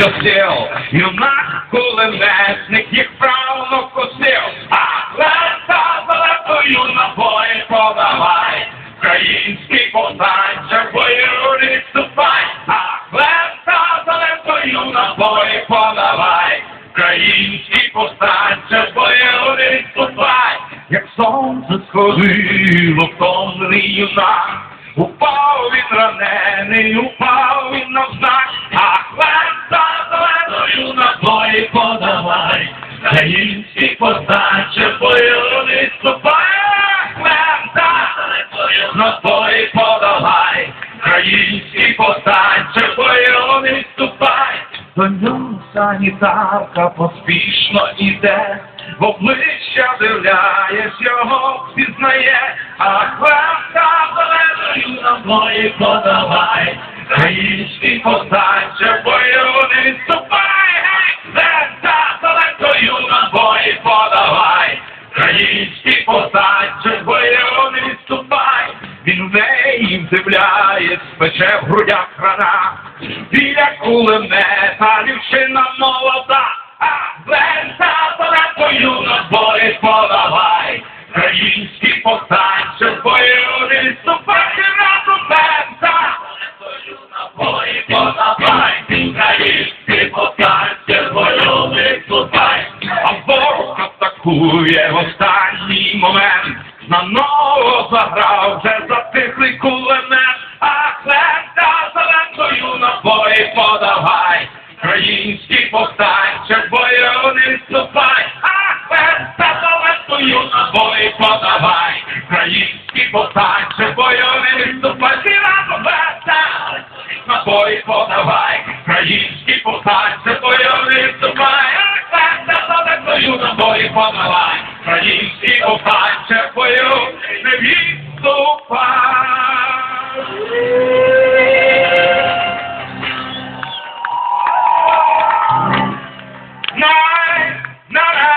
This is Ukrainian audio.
що сил, юнак кулеметник їх правно косив, а лента золотою на бої подавай, український повстанче бою відступай, а лента золотою на бої подавай, український повстанче бою відступай, як сонце сходило втомлений юнак, Упав він ранений, упав він навзнак, подавай, Український повстанче бою не ступай, хлеб зеленою на подавай, Український повстанче бою не ступай, до нього санітарка поспішно іде, в обличчя дивляєш, його впізнає, а хлебка зеленою на бої подавай, Український повстанче бою він в неї вдивляється, пече в грудях рана, біля кулемета дівчина молода, а лента зеленою на бої подавай, Український повстанче в бою не відступай, разом лента. Зеленою на бої подавай, Український повстанче в бою відступай, а ворог атакує в останній момент, на наново заграв вже затихлий Український повстанче в бою не відступай, а зеленою на бої подавай, Український повстанче в бою не відступай, всі разом на бої подавай, Український повстанче в бою не відступай, а зеленою на бої подавай, Український повстанче в бою не відступай. Not